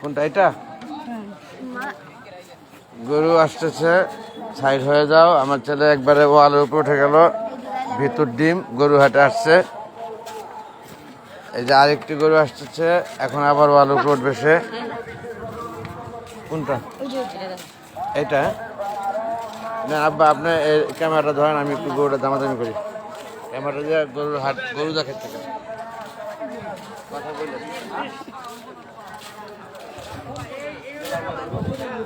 কোনটা, এটা? গরু আসতেছে, সাইড হয়ে যাও। আমার ছেলে একবারে ওয়ালের উপর উঠে গেল। ভিতর ডিম, গরু হাটে আসছে। এই যে আরেকটি গরু আসতেছে, এখন আবার ওয়ালের উপর উঠবে সে। কোনটা? এটা না, আব্বা, আপনি ক্যামেরাটা ধরেন, আমি একটু গরুটা দামাদামি করি। ক্যামেরাটা দিয়ে গরুর হাট, গরু দেখাচ্ছে কথা বললেন এদিকে চেঁচে দিয়ে দাও। আহ,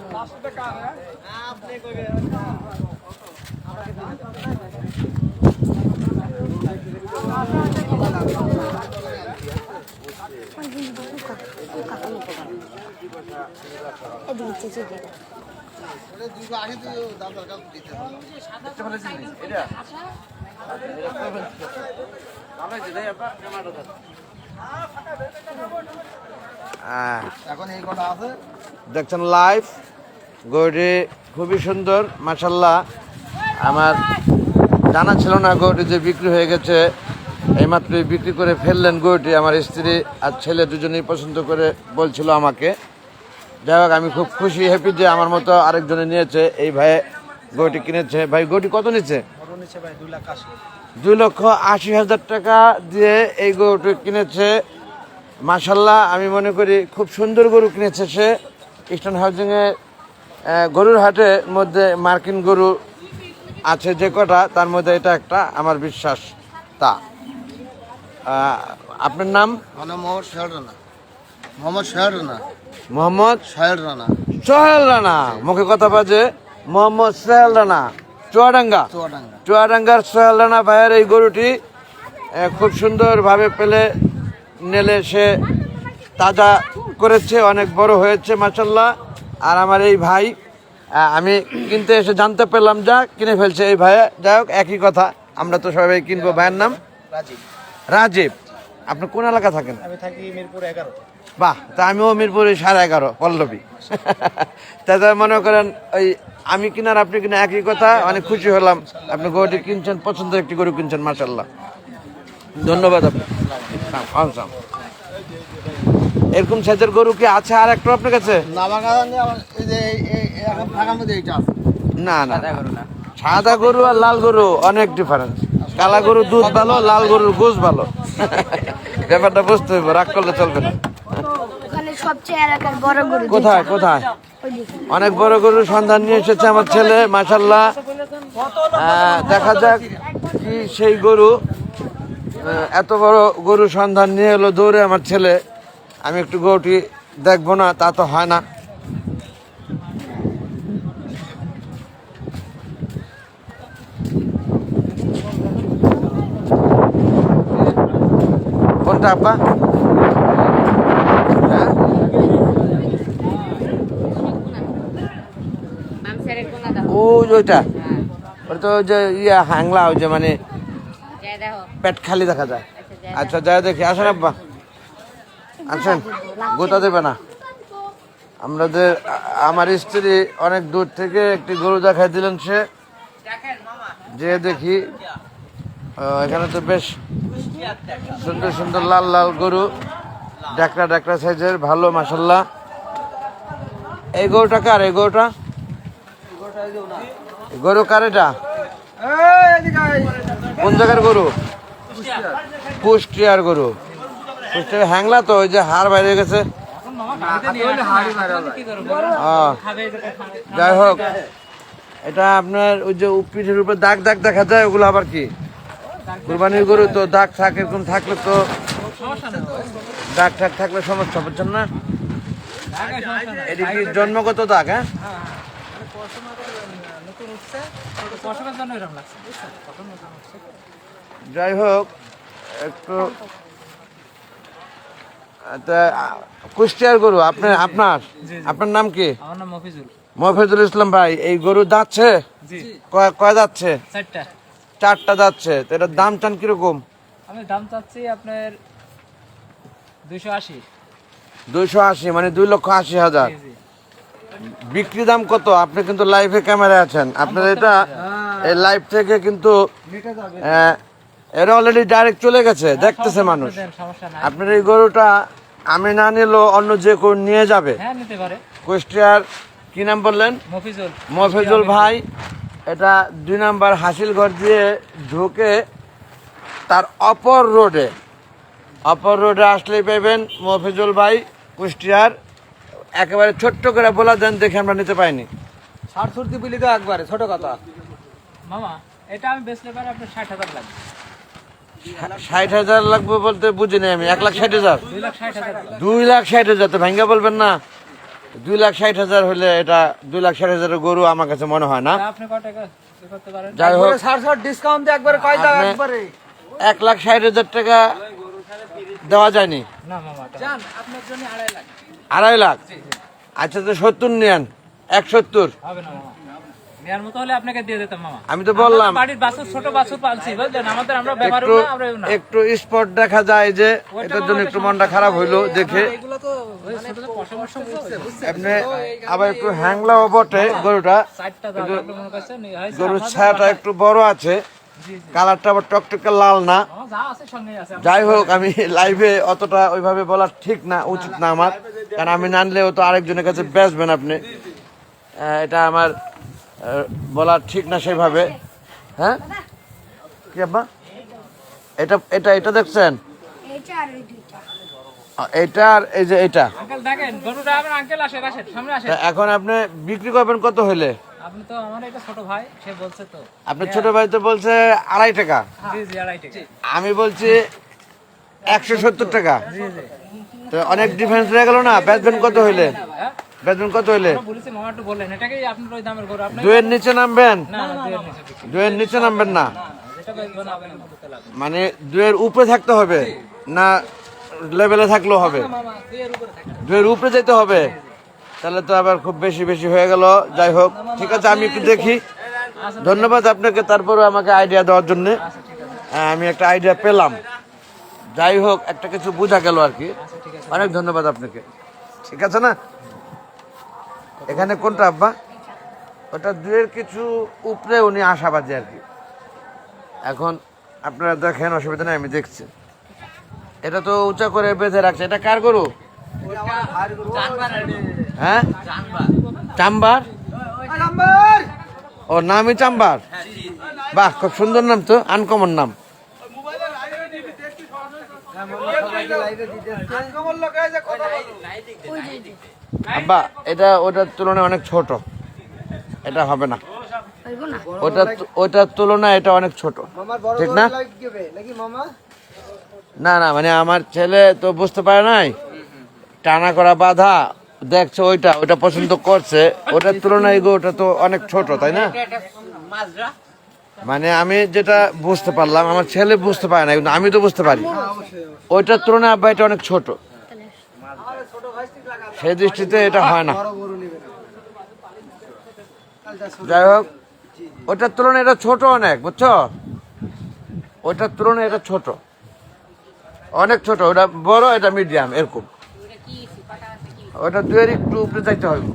এখন এই কটা আছে? দেখছেন লাইভ গরুটি খুবই সুন্দর মাসাল্লাহ আমার জানা ছিল না গরুটি যে বিক্রি হয়ে গেছে। এইমাত্রই বিক্রি করে ফেললেন গরুটি আমার স্ত্রী আর ছেলে দুজনেই পছন্দ করে বলছিল আমাকে। যাই হোক আমি খুব খুশি হ্যাপি যে আমার মতো আরেকজনে নিয়েছে। এই ভাই গরুটি কিনেছে। ভাই গরুটি কত নিচ্ছে? ভাই? দুই লক্ষ আশি হাজার টাকা দিয়ে এই গরুটি কিনেছে। মাসাল্লাহ আমি মনে করি খুব সুন্দর গরু কিনেছে সে। ইস্টার্ন হাউজিংয়ে গরুর হাটের মধ্যে মার্কিন গরু আছে যে কটা তার মধ্যে এটা একটা আমার বিশ্বাস তা। আপনার নাম? মোহাম্মদ সোহেল রানা। মোহাম্মদ সোহেল রানা। মোহাম্মদ? সোহেল রানা। সোহেল রানা। মুখে কথা বাজে। মোহাম্মদ সোহেল রানা। চুয়াডাঙ্গা। চুয়াডাঙ্গা। চুয়াডাঙ্গার সোহেল রানা ভাইয়ের এই গরুটি খুব সুন্দরভাবে পেলে নেলে সে তাজা করেছে অনেক বড় হয়েছে মাসাল্লাহ আর আমার এই ভাই আমি কিনতে এসে জানতে পারলাম যা কিনে ফেলছে এই ভাইয়া। যাই হোক একই কথা আমরা তো সবাই কিনবো ভাইয়ের নাম। রাজীব। রাজীব আপনি কোন এলাকা থাকেন? আমি থাকি মিরপুর এগারো। বাহ তা আমিও মিরপুরে সাড়ে এগারো পল্লবী। তাতে মনে করেন ওই আমি কিনার আপনি কিনা একই কথা অনেক খুশি হলাম। আপনি গরুটি কিনছেন পছন্দের একটি গরু কিনছেন মাসাল্লাহ ধন্যবাদ আপনি এরকম সাইজের গরু কি আছে আর একটু আপনার কাছে? না না সাদা গরু আর লাল গরু অনেক ডিফারেন্স কালা গরু দুধ ভালো লাল গরুর গোস ভালো। ব্যাপারটা বুঝতে হইব রাগ করলে চলবে না। ওখানে সবচেয়ে এলাকার বড় গরু কোথায় কোথায়? অনেক বড় গরুর সন্ধান নিয়ে এসেছে আমার ছেলে মাসাল্লাহ দেখা যাক কি সেই গরু। এত বড় গরু সন্ধান নিয়ে এলো দৌড়ে আমার ছেলে। আমি একটু গরুটি দেখব না তা তো হয় না। কোনটা আপা যে ওইটা। ওটা তো যে ইয়া হ্যাংলা ওই যে মানে পেট খালি দেখা যায়। আচ্ছা যাই আচ্ছা দেখি। আসেন আব্বা। আসেন গোতা দেবে না। আমাদের আমার স্ত্রী অনেক দূর থেকে একটি গরু দেখাই দিলেন সে। যে দেখি এখানে তো বেশ সুন্দর সুন্দর লাল লাল গরু ডাকরা ডাকরা সাইজের ভালো মাসাল্লাহ এই গরুটা কার? এই গরুটা? গরু কার এটা? কোন জায়গার গরু? কুষ্টিয়ার গরু। কুষ্টিয়ার হ্যাংলা তো ওই যে হাড় বাইরে গেছে। আহ, যাই হোক এটা আপনার ওই যে পিঠের উপরে দাগ দাগ দেখা যায় ওগুলো আবার কি? কুরবানির গরু তো দাগ থাক এরকম থাকলে তো দাগ ঠাক থাকলে সমস্যা বুঝছেন না? এটি কি জন্মগত দাগ হ্যাঁ? যাই হোক একটু তা, কুষ্টিয়ার গরু আপনার আপনার? আপনার নাম কি? মফিজুল। ইসলাম ভাই এই গরু যাচ্ছে? কয় যাচ্ছে? চারটা। যাচ্ছে। তো এটার দাম চান কীরকম? আমি দাম চাচ্ছি আপনার দুইশো আশি। দুইশো আশি মানে দুই লক্ষ আশি হাজার। বিক্রি দাম কত? আপনি কিন্তু লাইভে ক্যামেরায় আছেন। আপনার এটা এই লাইভ থেকে কিন্তু এরা অলরেডি ডাইরেক্ট চলে গেছে দেখতেছে মানুষ। আপনার এই গরুটা আমি না নিলেও অন্য যে কেউ নিয়ে যাবে? হ্যাঁ কুষ্টিয়ার কি নাম বললেন? মফিজুল। মফিজুল ভাই এটা দুই নাম্বার হাসিল ঘর দিয়ে ঢুকে তার অপর রোডে। অপর রোডে আসলেই পাইবেন মফিজুল ভাই কুষ্টিয়ার। একেবারে ছোট্ট করে বলা দেন দেখে আমরা নিতে পাইনি। ষাট বিলি তো একবারে ছোট কথা। মামা এটা আমি বেচলে পারে আপনার ষাট হাজার লাগবে। ষাট হাজার লাগবে বলতে বুঝিনি আমি। এক লাখ ষাট হাজার? দুই লাখ ষাট হাজার তো ভেঙ্গা বলবেন না। দুই লাখ ষাট হাজার হলে এটা দুই লাখ ষাট হাজারের গরু আমার কাছে মনে হয় না। যাই হোক। ষাট ষাট ডিসকাউন্ট একবারে কয় দাও একবারে। এক লাখ ষাট হাজার টাকা দেওয়া যায়নি। না মামা যান আপনার জন্য আড়াই লাখ। আড়াই লাখ? আচ্ছা তো সত্তর নেন এক সত্তর। হবে না মতো হলে আপনাকে দিয়ে দিতাম মামা। আমি তো বললাম। বাড়ির বাছুর ছোট বাছুর পালছি বুঝলেন? আমাদের আমরা ব্যবহার না আমরা না। একটু স্পট দেখা যায় যে এটার জন্য একটু মনটা খারাপ হইল দেখে পরামর্শ বুঝছে আপনি আবার একটু হ্যাংলাও বটে গরুটা। গরুর ছায়াটা একটু বড় আছে কালারটা আবার টকটকে লাল না। যাই হোক আমি লাইভে অতটা ওইভাবে বলা ঠিক না উচিত না আমার। কারণ আমি না আনলেও তো আরেকজনের কাছে বেচবেন আপনি। এটা আমার বলা ঠিক না সেইভাবে। হ্যাঁ? কি আব্বা? এটা এটা এটা দেখছেন? এইটা আর এই এটা আর এই যে এটা। এখন আপনি বিক্রি করবেন কত হইলে আপনি তো আমার এটা ছোট ভাই সে বলছে তো। আপনার ছোট ভাই তো বলছে আড়াই টাকা। জি জি আড়াই টাকা। আমি বলছি একশো সত্তর টাকা। জি জি। তো অনেক ডিফারেন্স হয়ে গেল না? বেচবেন কত হইলে হ্যাঁ বেচবেন কত হইলে? দুয়ের নিচে নামবেন? দুয়ের নিচে নামবেন না? মানে দুয়ের উপরে থাকতে হবে না লেভেলে থাকলেও হবে? দুয়ের উপরে দুয়ের উপরে যেতে হবে? তাহলে তো আবার খুব বেশি বেশি হয়ে গেল। যাই হোক ঠিক আছে আমি একটু দেখি। ধন্যবাদ আপনাকে তারপরে আমাকে আইডিয়া দেওয়ার জন্য। আমি একটা আইডিয়া পেলাম। যাই হোক একটা কিছু বোঝা গেল আর কি। অনেক ধন্যবাদ আপনাকে। ঠিক আছে না? এখানে কোনটা, আব্বা? ওটা দূরের কিছু উপরে উনি আশাবাদী আর কি। এখন আপনারা দেখেন, অসুবিধা নেই, আমি দেখছি। এটা তো উঁচা করে বেঁধে রাখছে। এটা কার গরু? হ্যাঁ? চাম্বার? ও নামই চাম্বার? বাহ, খুব সুন্দর নাম তো আনকমন নাম। ওই দুইটা আব্বা এটা ওটার তুলনায় অনেক ছোট। এটা হবে না। ওটা ওটার তুলনায় এটা অনেক ছোট। ঠিক না? লাগবে নাকি মামা? না না মানে আমার ছেলে তো বুঝতে পারে নাই। টানা করা বাধা দেখছে ওইটা ওইটা পছন্দ করছে। ওটার তুলনায় গো ওটা তো অনেক ছোট তাই না? মানে আমি যেটা বুঝতে পারলাম আমার ছেলে বুঝতে পারে না কিন্তু আমি তো বুঝতে পারি। ওইটার তুলনায় আব্বা এটা অনেক ছোট। সেই দৃষ্টিতে এটা হয় না। যাই হোক, ওটার তুলনায় এটা ছোট অনেক, বুঝছ? ওইটার তুলনায় এটা ছোট। অনেক ছোট, ওটা বড়, এটা মিডিয়াম এরকম। ওটা দুয়ের একটু উপরে যাইতে হবে।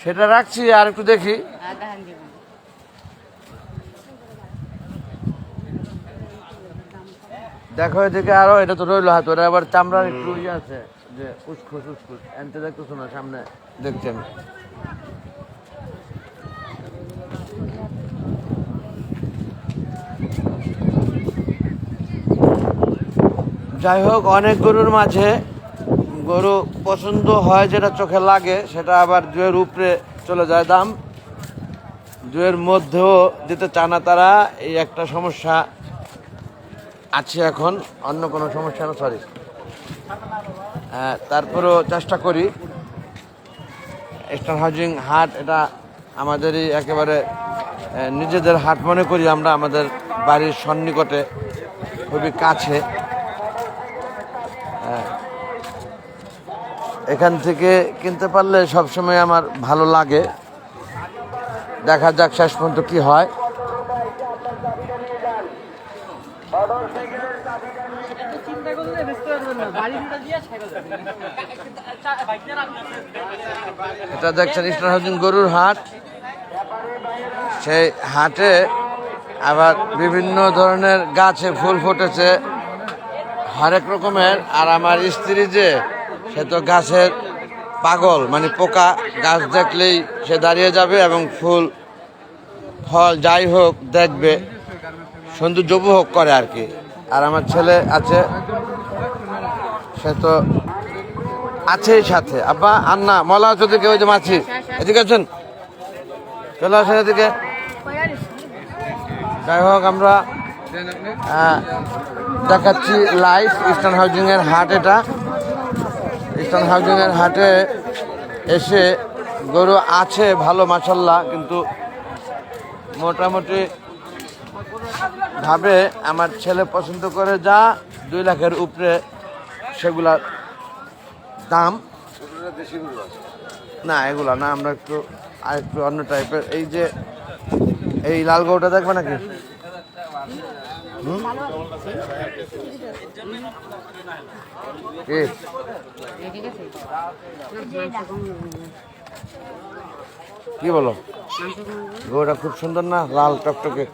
সেটা রাখছি, আর একটু দেখি। দেখো এদিকে আরও, এটা তো রইল হাত, ওটা আবার চামড়ার একটু ইয়ে আছে। যে উসখুস উসখুস এনতে দেখতেছো না, সামনে? দেখছি আমি। যাই হোক, অনেক গরুর মাঝে গরু পছন্দ হয় যেটা চোখে লাগে, সেটা আবার দুয়ের উপরে চলে যায় দাম। দুয়ের মধ্যেও দিতে চায় না তারা, এই একটা সমস্যা আছে এখন, অন্য কোনো সমস্যা না সরি তারপরেও চেষ্টা করি। স্টার হাউজিং হাট, এটা আমাদেরই একেবারে নিজেদের হাট মনে করি আমরা, আমাদের বাড়ির সন্নিকটে, খুবই কাছে। এখান থেকে কিনতে পারলে সবসময় আমার ভালো লাগে। দেখা যাক শেষ পর্যন্ত কি হয়। এটা দেখছেন ইস্টার হাউজিং গরুর হাট। সেই হাটে আবার বিভিন্ন ধরনের গাছে ফুল ফুটেছে। হরেক রকমের। আর আমার স্ত্রী যে, সে তো গাছের পাগল। মানে পোকা গাছ দেখলেই সে দাঁড়িয়ে যাবে এবং ফুল, ফল যাই হোক দেখবে। সৌন্দর্য উপভোগ করে আর কি। আর আমার ছেলে আছে সে তো আছেই সাথে। আব্বা, আন্না, মলা আছো দিকে ওই যে মাছি? এদিকে আছেন চলে আসেন এদিকে। যাই হোক আমরা দেখাচ্ছি লাইফ ইস্টার্ন হাউজিং এর হাট এটা। ইস্টার্ন হাউজিং এর হাটে এসে গরু আছে ভালো মাসাল্লাহ কিন্তু মোটামুটি ভাবে আমার ছেলে পছন্দ করে যা, দুই লাখের উপরে সেগুলার দাম? না এগুলা না আমরা একটু আর একটু অন্য টাইপের এই যে এই লাল গরুটা দেখবে নাকি? কি? বলো? গরুটা খুব সুন্দর না? লাল টকটকে?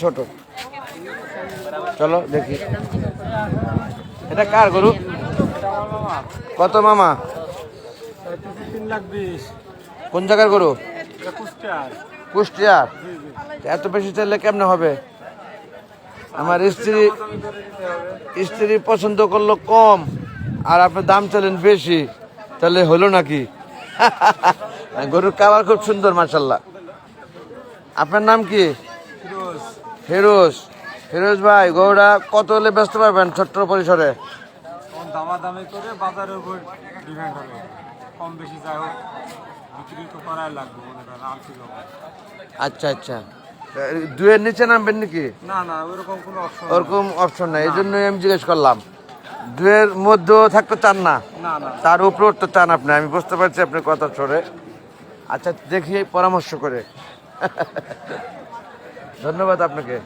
ছোট। চলো দেখি। এটা কার গরু? কত মামা? কোন জায়গার গরু? কুষ্টিয়ার। এত বেশি চাইলে কেমনে হবে? আমার স্ত্রী স্ত্রী পছন্দ করল কম, আর আপনি দাম চাইলেন বেশি, তাহলে হলো নাকি? গরুর কালার খুব সুন্দর মার্শাল্লাহ আপনার নাম কি? ফেরোজ। ফেরোজ ভাই গরুটা কত হলে ব্যস্ত পারবেন ছোট্ট পরিসরে? দামাদামি করে বাজারের উপর ডিপেন্ড হবে। কম বেশি যাই হোক বিক্রি তো করাই লাগবে মনে করেন আর্থিক আচ্ছা আচ্ছা। দুয়ের নিচে নামবেন নাকি? না না ওরকম কোনো অপশন ওরকম অপশন নাই এই জন্যই আমি জিজ্ঞেস করলাম। দুয়ের মধ্যেও থাকতে চান না? তার উপর তো চান আপনি আমি বুঝতে পারছি আপনার কথা ছড়ে আচ্ছা দেখি পরামর্শ করে। ধন্যবাদ আপনাকে।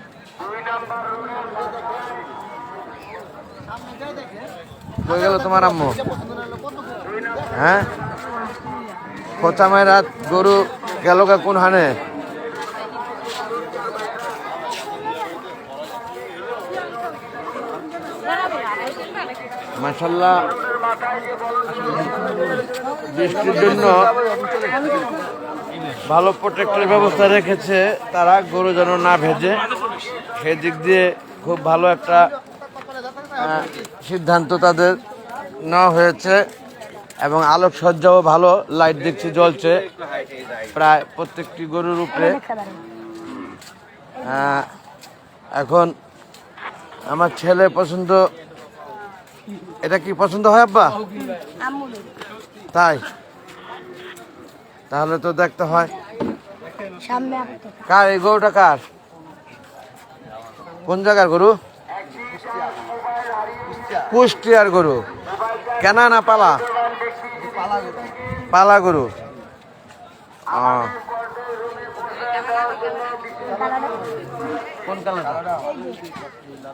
কই গেল তোমার আম্মু। হ্যাঁ? খোঁচামায় রাত গরু গেল কোন হানে? মাসাল্লাহ বৃষ্টির জন্য ভালো প্রোটেক্টের ব্যবস্থা রেখেছে, তারা গরু যেন না ভেজে। সেদিক দিয়ে খুব ভালো একটা সিদ্ধান্ত তাদের নেওয়া হয়েছে এবং আলোকসজ্জাও ভালো লাইট দেখছি জ্বলছে। প্রায় প্রত্যেকটি গরুর উপরে। এখন আমার ছেলে পছন্দ এটা কি পছন্দ হয় আব্বা? তাই? তাহলে তো দেখতে হয়। কার এই গরুটা কার? কোন জায়গার গরু? কুষ্টিয়ার গরু। কেনা না পালা? পালা গরু।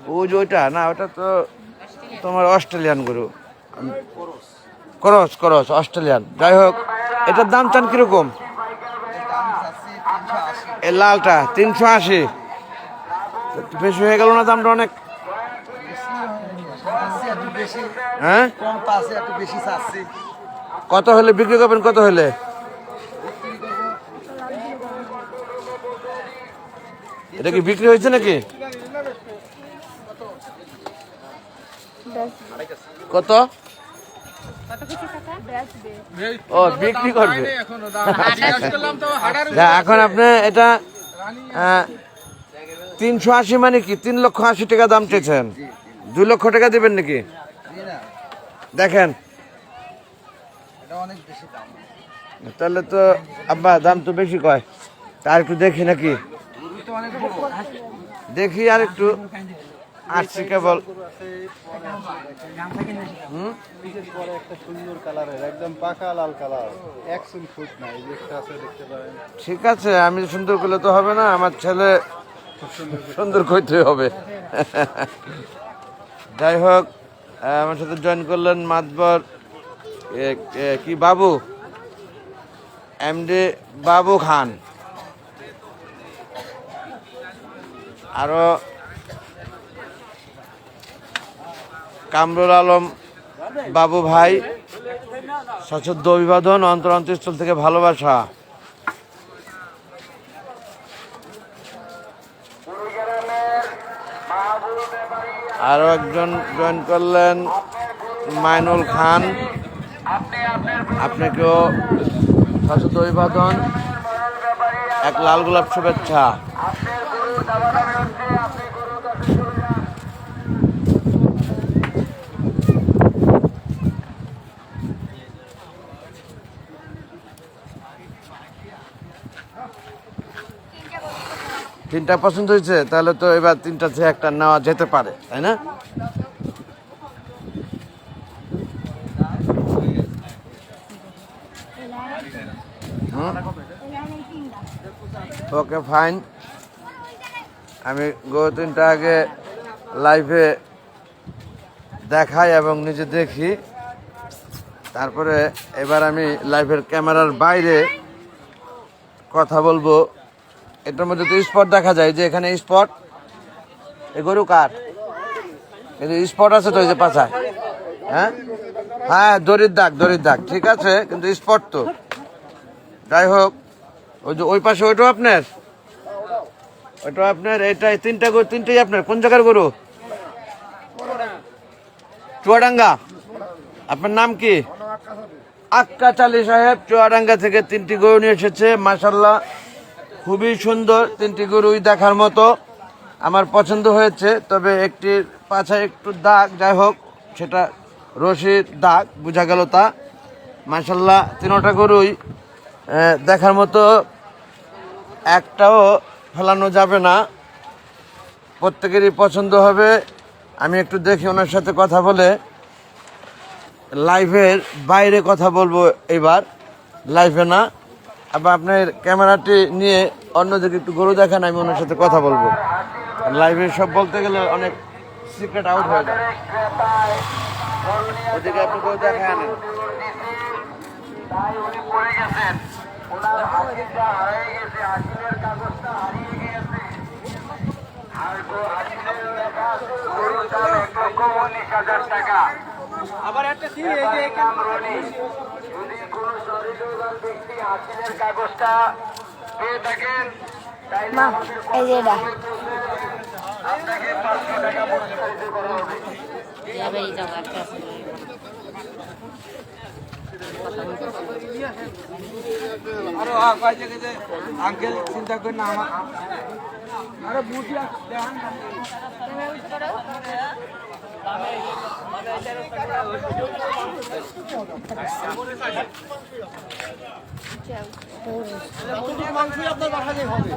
ও। যে ওইটা, না, ওটা তো তোমার অস্ট্রেলিয়ান গরু। করস করস, অস্ট্রেলিয়ান। যাই হোক, এটার দাম চান কীরকম? লালটা, তিনশো আশি। বেশি হয়ে গেল না দামটা অনেক? হ্যাঁ? কত হলে বিক্রি করবেন কত হলে? এটা কি বিক্রি হয়েছে নাকি? কত? ও বিক্রি করবে। এখন আপনি এটা তিনশো আশি মানে কি? তিন লক্ষ আশি টাকা দাম চেয়েছেন দুই লক্ষ টাকা দেবেন নাকি? দেখেন। তাহলে তো আব্বা দাম তো বেশি কয়? তার একটু দেখি নাকি? দেখি আর একটু। আসছি কেবল। ঠিক আছে আমি সুন্দর করলে তো হবে না। আমার ছেলে সুন্দর করতে হবে। যাই হোক, আমার সাথে জয়েন করলেন মাতবর কি বাবু? এমডি বাবু খান। আরও কামরুল আলম বাবু ভাই সচদ্দ অভিবাদন অন্তর অন্তঃস্থল থেকে ভালোবাসা। আরও একজন জয়েন করলেন মাইনুল খান। আপনাকেও স্বাস্থ্য অভিবাদন। এক লাল গোলাপ শুভেচ্ছা। তিনটা পছন্দ হয়েছে, তাহলে তো এবার তিনটা থেকে একটা নেওয়া যেতে পারে, তাই না? Okay, fine. আমি গো তিনটা আগে লাইভে দেখাই এবং নিজে দেখি। তারপরে এবার আমি লাইভের ক্যামেরার বাইরে কথা বলব। এটার মধ্যে তো স্পট দেখা যায় যে এখানে স্পট এ গরু কার? কিন্তু স্পট আছে তো, এই যে পাছায় হ্যাঁ? হ্যাঁ দড়ির দাগ দড়ির দাগ, ঠিক আছে, কিন্তু স্পট তো। যাই হোক, ওই যে ওই পাশে ওইটাও আপনার? ওইটাও আপনার এটাই তিনটা গরু, তিনটেই আপনার, কোন জায়গার গরু? চুয়াডাঙ্গা। আপনার নাম কি? আক্কা চালি সাহেব, চুয়াডাঙ্গা থেকে তিনটি গরু নিয়ে এসেছে মাসাল্লাহ খুবই সুন্দর তিনটি গরুই দেখার মতো। আমার পছন্দ হয়েছে, তবে একটির পাছায় একটু দাগ, যাই হোক, সেটা রশির দাগ, বোঝা গেল তা। মাসাল্লাহ তিনোটা গরুই দেখার মতো একটাও ফেলানো যাবে না। প্রত্যেকেরই পছন্দ হবে। আমি একটু দেখি ওনার সাথে কথা বলে। লাইভের বাইরে কথা বলব এবার। লাইভে না। আবার আপনার ক্যামেরাটি নিয়ে অন্যদিকে একটু গরু দেখান, আমি ওনার সাথে কথা বলব। লাইভে সব বলতে গেলে অনেক সিক্রেট আউট হয়ে যায়। ওদিকে আপনি গরু টাকা আবার একটা দিই এই যে ব্যাপারীর নাম রনি। যদি কোনো সহৃদয়বান ব্যক্তি হাসিলের কাগজটা। পেয়ে থাকেন মা এই যে এটা। আপনাকে পাঁচশো টাকা পুরস্কৃত করা হবে যাবে এই যাও একটা আছে আরও হ্যাঁ কয়েছে যে আঙ্কেল চিন্তা করেন না আমার আরে বুঝি মাংসই আপনার বাসাতেই হবে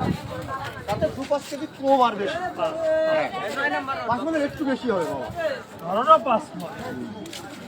তাতে দু পাঁচ কেজি কম আর বেশি পাঁচ মানে একটু বেশি হবে বাবা সব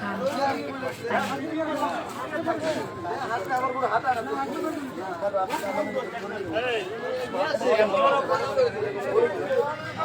হাত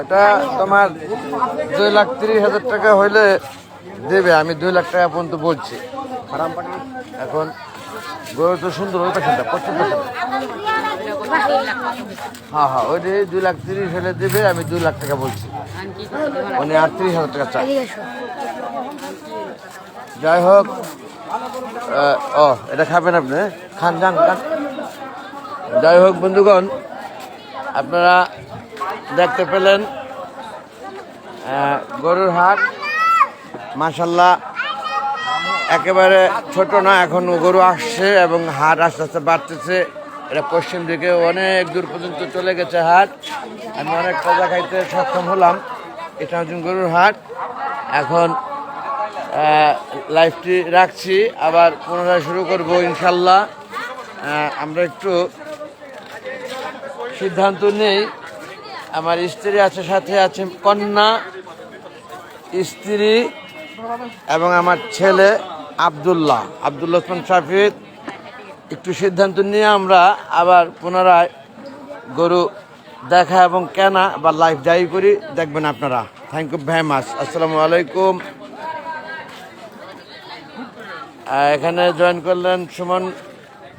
ওটা তোমার দুই লাখ তিরিশ হাজার টাকা হইলে দেবে, আমি দুই লাখ টাকা পর্যন্ত বলছি। এখন গরু তো সুন্দর পাশে পশ্চিম হ্যাঁ হ্যাঁ ওই দুই লাখ তিরিশ হলে দেবে, আমি দুই লাখ টাকা বলছি। মানে আটত্রিশ হাজার টাকা চাই যাই হোক ও, এটা খাবেন আপনি হ্যাঁ? খান যান খান। যাই হোক, বন্ধুগণ, আপনারা দেখতে পেলেন গরুর হাট। মাসাল্লাহ একেবারে ছোট না, এখন গরু আসছে এবং হাট আস্তে আস্তে বাড়তেছে। এটা পশ্চিম দিকে অনেক দূর পর্যন্ত চলে গেছে হাট। আমি অনেক তাজা খাইতে সক্ষম হলাম। এটা হচ্ছে গরুর হাট। এখন লাইফটি রাখছি। আবার পুনরায় শুরু করব, ইনশাল্লাহ। আমরা একটু সিদ্ধান্ত নেই। আমার স্ত্রী আছে, সাথে আছে কন্যা, স্ত্রী এবং আমার ছেলে আবদুল্লাহ। আবদুল্লাহ ওসমান শাফিদ। একটু সিদ্ধান্ত নিয়ে আমরা আবার পুনরায় গরু দেখা এবং কেনা বা লাইফ যাই করি, দেখবেন আপনারা। থ্যাংক ইউ ভেরি মাচ আসসালামু আলাইকুম। এখানে জয়েন করলেন সুমন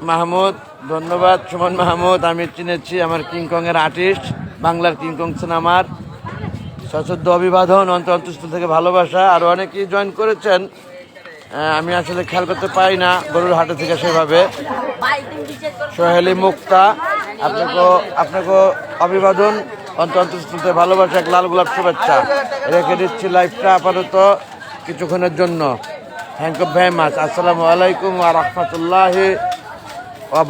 মাহমুদ। ধন্যবাদ, সুমন মাহমুদ। আমি চিনেছি আমার কিংকংয়ের আর্টিস্ট বাংলার কিংকং সিনেমার সশ্রদ্ধ অভিবাদন অন্তর অন্তঃস্থল থেকে ভালোবাসা, আর অনেকেই জয়েন করেছেন। আমি আসলে খেয়াল করতে পারি না গরুর হাটে থেকে সেভাবে। সোহেলি মুক্তা আপনাকে আপনাকে অভিবাদন অন্তর অন্তঃস্থল থেকে ভালোবাসা, এক লাল গোলাপ শুভেচ্ছা। রেখে দিচ্ছি লাইফটা আপাতত কিছুক্ষণের জন্য। থ্যাংক ইউ ভেরি মাচ আসসালামু আলাইকুম ওয়া রাহমাতুল্লাহি ওয়া